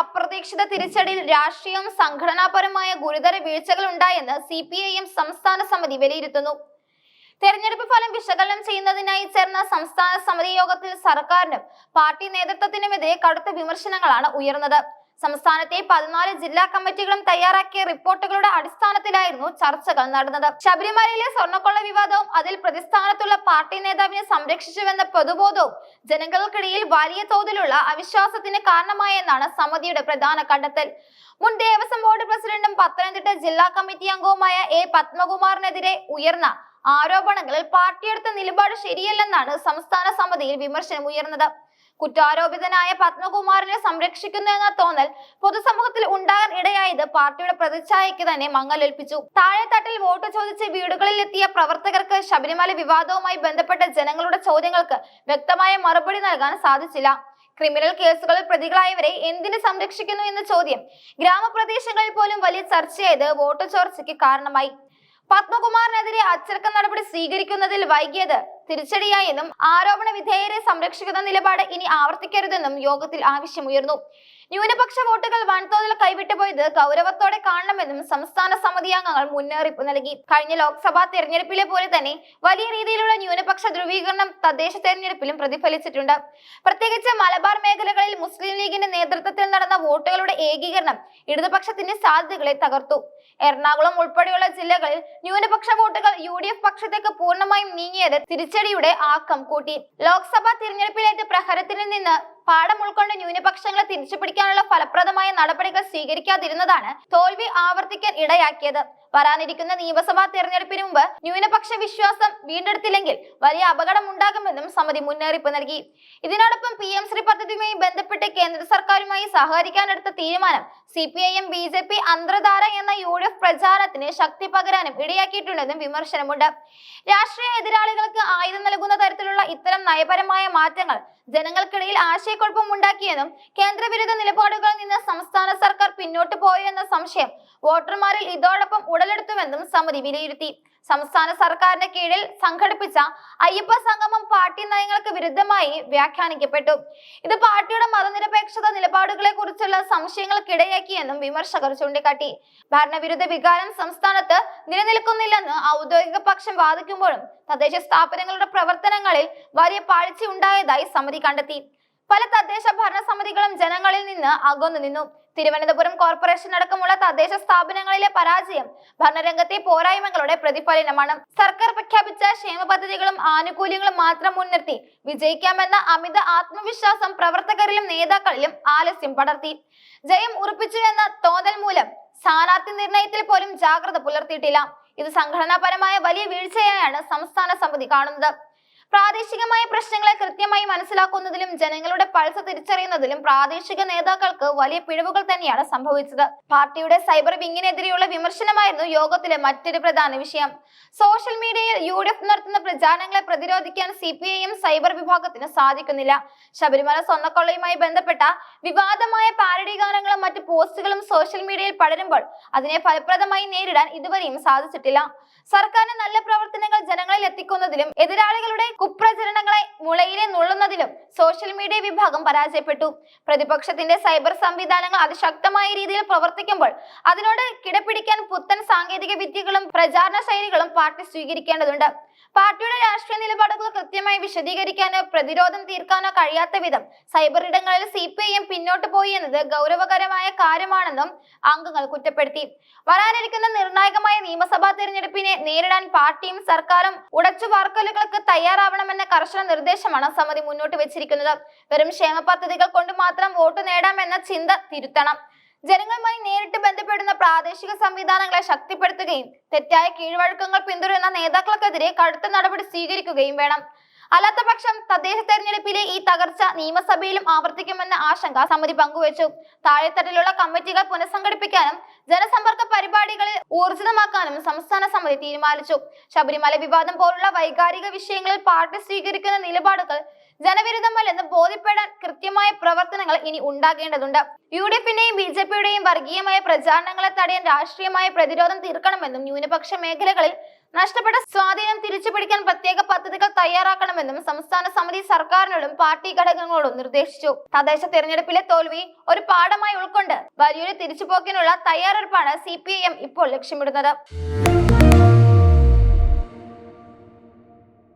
അപ്രതീക്ഷിത തിരിച്ചടിയിൽ രാഷ്ട്രീയവും സംഘടനാപരമായ ഗുരുതര വീഴ്ചകൾ ഉണ്ടായെന്ന് സി പി ഐ എം സംസ്ഥാന സമിതി വിലയിരുത്തുന്നു. തെരഞ്ഞെടുപ്പ് ഫലം വിശകലനം ചെയ്യുന്നതിനായി ചേർന്ന സംസ്ഥാന സമിതി യോഗത്തിൽ സർക്കാരിനും പാർട്ടി നേതൃത്വത്തിനുമെതിരെ കടുത്ത വിമർശനങ്ങളാണ് ഉയർന്നത്. സംസ്ഥാനത്തെ പതിനാല് ജില്ലാ കമ്മിറ്റികളും തയ്യാറാക്കിയ റിപ്പോർട്ടുകളുടെ അടിസ്ഥാനത്തിലായിരുന്നു ചർച്ചകൾ നടന്നത്. ശബരിമലയിലെ സ്വർണക്കൊള്ള വിവാദവും അതിൽ പ്രതിസ്ഥാനത്തുള്ള പാർട്ടി നേതാവിനെ സംരക്ഷിച്ചുവെന്ന പൊതുബോധവും ജനങ്ങൾക്കിടയിൽ വലിയ തോതിലുള്ള അവിശ്വാസത്തിന് കാരണമായെന്നാണ് സമിതിയുടെ പ്രധാന കണ്ടെത്തൽ. മുൻ ദേവസ്വം ബോർഡ് പ്രസിഡന്റും പത്തനംതിട്ട ജില്ലാ കമ്മിറ്റി അംഗവുമായ എ പത്മകുമാറിനെതിരെ ഉയർന്ന ആരോപണങ്ങളിൽ പാർട്ടിയെടുത്ത നിലപാട് ശരിയല്ലെന്നാണ് സംസ്ഥാന സമിതിയിൽ വിമർശനം ഉയർന്നത് കുറ്റാരോപിതനായ പത്മകുമാറിനെ സംരക്ഷിക്കുന്നു എന്ന തോന്നൽ പൊതുസമൂഹത്തിൽ ഉണ്ടാകാൻ ഇടയായത് പാർട്ടിയുടെ പ്രതിച്ഛായയ്ക്ക് തന്നെ മങ്ങലേൽപ്പിച്ചു. താഴെത്തട്ടിൽ വോട്ട് ചോദിച്ച് വീടുകളിൽ എത്തിയ പ്രവർത്തകർക്ക് ശബരിമല വിവാദവുമായി ബന്ധപ്പെട്ട ജനങ്ങളുടെ ചോദ്യങ്ങൾക്ക് വ്യക്തമായ മറുപടി നൽകാൻ സാധിച്ചില്ല. ക്രിമിനൽ കേസുകളിൽ പ്രതികളായവരെ എന്തിനു സംരക്ഷിക്കുന്നു എന്ന ചോദ്യം ഗ്രാമപ്രദേശങ്ങളിൽ പോലും വലിയ ചർച്ചയായത് വോട്ട് ചോർച്ചയ്ക്ക് കാരണമായി. പത്മകുമാറിനെതിരെ അച്ചടക്ക നടപടി സ്വീകരിക്കുന്നതിൽ വൈകിയത് തിരിച്ചടിയായെന്നും ആരോപണ വിധേയരെ സംരക്ഷിക്കുന്ന നിലപാട് ഇനി ആവർത്തിക്കരുതെന്നും യോഗത്തിൽ ആവശ്യമുയർന്നു. ന്യൂനപക്ഷ വോട്ടുകൾ വൻതോതിൽ കൈവിട്ടുപോയത് ഗൗരവത്തോടെ കാണണമെന്നും സംസ്ഥാന സമിതി അംഗങ്ങൾ മുന്നറിയിപ്പ് നൽകി. കഴിഞ്ഞ ലോക്സഭാ തെരഞ്ഞെടുപ്പിലെ പോലെ തന്നെ വലിയ രീതിയിലുള്ള ന്യൂനപക്ഷ ധ്രുവീകരണം തദ്ദേശ തെരഞ്ഞെടുപ്പിലും പ്രതിഫലിച്ചിട്ടുണ്ട്. പ്രത്യേകിച്ച് മലബാർ മേഖലകളിൽ മുസ്ലിം ലീഗിന്റെ നേതൃത്വത്തിൽ നടന്ന വോട്ടുകളുടെ ഏകീകരണം ഇടതുപക്ഷത്തിന്റെ സാധ്യതകളെ തകർത്തു. എറണാകുളം ഉൾപ്പെടെയുള്ള ജില്ലകളിൽ ന്യൂനപക്ഷ വോട്ടുകൾ യു ഡി എഫ് പക്ഷത്തേക്ക് പൂർണമായും നീങ്ങിയത് തിരിച്ചടിയുടെ ആക്കം കൂട്ടി. ലോക്സഭാ തിരഞ്ഞെടുപ്പിലേറ്റ പ്രഹരത്തിൽ നിന്ന് പാഠം ഉൾക്കൊണ്ട് ന്യൂനപക്ഷങ്ങളെ തിരിച്ചു പിടിക്കാനുള്ള ഫലപ്രദമായ നടപടികൾ സ്വീകരിക്കാതിരുന്നതാണ് തോൽവി ആവർത്തിക്കാൻ ഇടയാക്കിയത്. വരാനിരിക്കുന്ന നിയമസഭാ തെരഞ്ഞെടുപ്പിന് മുമ്പ് ന്യൂനപക്ഷ വിശ്വാസം വീണ്ടെടുത്തില്ലെങ്കിൽ വലിയ അപകടം ഉണ്ടാകുമെന്നും സമിതി മുന്നറിയിപ്പ് നൽകി. ഇതിനോടൊപ്പം പി എം ശ്രീ പദ്ധതിയുമായി ബന്ധപ്പെട്ട് കേന്ദ്ര സർക്കാരുമായി സഹകരിക്കാനെടുത്ത തീരുമാനം C P I M B J P അന്തർധാര എന്ന യു ഡി എഫ് പ്രചാരണത്തിന് ശക്തി പകരാനും ഇടയാക്കിയിട്ടുണ്ടെന്നും വിമർശനമുണ്ട്. രാഷ്ട്രീയ എതിരാളികൾക്ക് ആയുധം നൽകുന്ന തരത്തിലുള്ള ഇത്തരം നയപരമായ മാറ്റങ്ങൾ ജനങ്ങൾക്കിടയിൽ ആശയക്കുഴപ്പം ഉണ്ടാക്കിയെന്നും കേന്ദ്രവിരുദ്ധ നിലപാടുകളിൽ നിന്ന് സംസ്ഥാന സർക്കാർ പിന്നോട്ട് പോയോ എന്ന സംശയം വോട്ടർമാരിൽ ഇതോടൊപ്പം ഉടലെടുത്തുവെന്നും സമിതി വിലയിരുത്തി. സംസ്ഥാന സർക്കാരിന്റെ കീഴിൽ സംഘടിപ്പിച്ച അയ്യപ്പ സംഗമം പാർട്ടി നയങ്ങൾക്ക് വിരുദ്ധമായി വ്യാഖ്യാനിക്കപ്പെട്ടു. ഇത് പാർട്ടിയുടെ മതനിരപേക്ഷത നിലപാടുകളെ കുറിച്ചുള്ള സംശയങ്ങൾക്കിടയാക്കിയെന്നും വിമർശകർ ചൂണ്ടിക്കാട്ടി. ഭരണവിരുദ്ധ വികാരം സംസ്ഥാനത്ത് നിലനിൽക്കുന്നില്ലെന്ന് ഔദ്യോഗിക പക്ഷം വാദിക്കുമ്പോഴും തദ്ദേശ സ്ഥാപനങ്ങളുടെ പ്രവർത്തനങ്ങളിൽ വലിയ പാഴ്ച ഉണ്ടായതായി സമിതി കണ്ടെത്തി. പല തദ്ദേശ ഭരണ സമിതികളും ജനങ്ങളിൽ നിന്ന് അകന്നു നിന്നു. തിരുവനന്തപുരം കോർപ്പറേഷൻ അടക്കമുള്ള തദ്ദേശ സ്ഥാപനങ്ങളിലെ പരാജയം ഭരണരംഗത്തെ പോരായ്മകളുടെ പ്രതിഫലനമാണ്. സർക്കാർ പ്രഖ്യാപിച്ച ക്ഷേമ പദ്ധതികളും ആനുകൂല്യങ്ങളും മാത്രം മുൻനിർത്തി വിജയിക്കാമെന്ന അമിത ആത്മവിശ്വാസം പ്രവർത്തകരിലും നേതാക്കളിലും ആലസ്യം പടർത്തി. ജയം ഉറപ്പിച്ചു എന്ന തോന്നൽ മൂലം സ്ഥാനാർത്ഥി നിർണയത്തിൽ പോലും ജാഗ്രത പുലർത്തിയിട്ടില്ല. ഇത് സംഘടനാപരമായ വലിയ വീഴ്ചയായാണ് സംസ്ഥാന സമിതി കാണുന്നത്. പ്രാദേശികമായ പ്രശ്നങ്ങളെ കൃത്യമായി മനസ്സിലാക്കുന്നതിലും ജനങ്ങളുടെ പൾസ് തിരിച്ചറിയുന്നതിലും പ്രാദേശിക നേതാക്കൾക്ക് വലിയ പിഴവുകൾ തന്നെയാണ് സംഭവിച്ചത്. പാർട്ടിയുടെ സൈബർ വിങ്ങിനെതിരെയുള്ള വിമർശനമായിരുന്നു യോഗത്തിലെ മറ്റൊരു പ്രധാന വിഷയം. സോഷ്യൽ മീഡിയയിൽ യു ഡി എഫ് നടത്തുന്ന പ്രചാരണങ്ങളെ പ്രതിരോധിക്കാൻ C P I M cyber വിഭാഗത്തിന് സാധിക്കുന്നില്ല. ശബരിമല സ്വർണക്കൊള്ളയുമായി ബന്ധപ്പെട്ട വിവാദമായ പാരഡി ഗാനങ്ങളും മറ്റു പോസ്റ്റുകളും സോഷ്യൽ മീഡിയയിൽ പടരുമ്പോൾ അതിനെ ഫലപ്രദമായി നേരിടാൻ ഇതുവരെയും സാധിച്ചിട്ടില്ല. സർക്കാരിന്റെ നല്ല പ്രവർത്തനങ്ങൾ ജനങ്ങളിൽ എത്തിക്കുന്നതിലും എതിരാളികളുടെ കുപ്രചരണങ്ങളെ മുളയിലെ നുള്ളുന്നതിലും സോഷ്യൽ മീഡിയ വിഭാഗം പരാജയപ്പെട്ടു. പ്രതിപക്ഷത്തിന്റെ സൈബർ സംവിധാനങ്ങൾ അതിശക്തമായ രീതിയിൽ പ്രവർത്തിക്കുമ്പോൾ അതിനോട് കിടപിടിക്കാൻ പുത്തൻ സാങ്കേതിക വിദ്യകളും പ്രചാരണ ശൈലികളും പാർട്ടി സ്വീകരിക്കേണ്ടതുണ്ട്. പാർട്ടിയുടെ രാഷ്ട്രീയ നിലപാടുകൾ കൃത്യമായി വിശദീകരിക്കാനോ പ്രതിരോധം തീർക്കാനോ കഴിയാത്ത വിധം സൈബർ ഇടങ്ങളിൽ സി പി ഐ എം പിന്നോട്ട് പോയി എന്നത് ഗൗരവകരമായ കാര്യമാണെന്നും അംഗങ്ങൾ കുറ്റപ്പെടുത്തി. വരാനിരിക്കുന്ന നിർണായകമായ നിയമസഭാ തെരഞ്ഞെടുപ്പിനെ നേരിടാൻ പാർട്ടിയും സർക്കാരും ഉടച്ചു വാർക്കലുകൾക്ക് തയ്യാറാവണമെന്ന കർശന നിർദ്ദേശമാണ് സമിതി മുന്നോട്ട് വെച്ചിരിക്കുന്നത്. വെറും ക്ഷേമ പദ്ധതികൾ കൊണ്ട് മാത്രം വോട്ട് നേടാമെന്ന ചിന്ത തിരുത്തണം. ജനങ്ങളുമായി നേരിട്ട് ബന്ധപ്പെടുന്ന പ്രാദേശിക സംവിധാനങ്ങളെ ശക്തിപ്പെടുത്തുകയും തെറ്റായ കീഴ്വഴക്കങ്ങൾ പിന്തുടരുന്ന നേതാക്കൾക്കെതിരെ കടുത്ത നടപടി സ്വീകരിക്കുകയും വേണം. അല്ലാത്ത പക്ഷം തദ്ദേശ തെരഞ്ഞെടുപ്പിലെ ഈ തകർച്ച നിയമസഭയിലും ആവർത്തിക്കുമെന്ന ആശങ്ക സമിതി പങ്കുവച്ചു. താഴെത്തട്ടിലുള്ള കമ്മിറ്റികൾ പുനഃസംഘടിപ്പിക്കാനും ജനസമ്പർക്ക പരിപാടികളിൽ ഊർജിതമാക്കാനും സംസ്ഥാന സമിതി തീരുമാനിച്ചു. ശബരിമല വിവാദം പോലുള്ള വൈകാരിക വിഷയങ്ങളിൽ പാർട്ടി സ്വീകരിക്കുന്ന നിലപാടുകൾ ജനവിരുദ്ധമല്ലെന്ന് ബോധ്യപ്പെടാൻ കൃത്യമായ പ്രവർത്തനങ്ങൾ ഇനി ഉണ്ടാകേണ്ടതുണ്ട്. യു ഡി എഫിന്റെയും ബി ജെ പിയുടെയും വർഗീയമായ പ്രചാരണങ്ങളെ തടയാൻ രാഷ്ട്രീയമായ പ്രതിരോധം തീർക്കണമെന്നും ന്യൂനപക്ഷ മേഖലകളിൽ നഷ്ടപ്പെട്ട സ്വാധീനം തിരിച്ചുപിടിക്കാൻ പ്രത്യേക പദ്ധതികൾ തയ്യാറാക്കണമെന്നും സംസ്ഥാന സമിതി സർക്കാരിനോടും പാർട്ടി ഘടകങ്ങളോടും നിർദ്ദേശിച്ചു. തദ്ദേശ തെരഞ്ഞെടുപ്പിലെ തോൽവി ഒരു പാഠമായി ഉൾക്കൊണ്ട് വലിയൊരു തിരിച്ചുപോക്കിനുള്ള തയ്യാറെടുപ്പാണ് സി ഇപ്പോൾ ലക്ഷ്യമിടുന്നത്.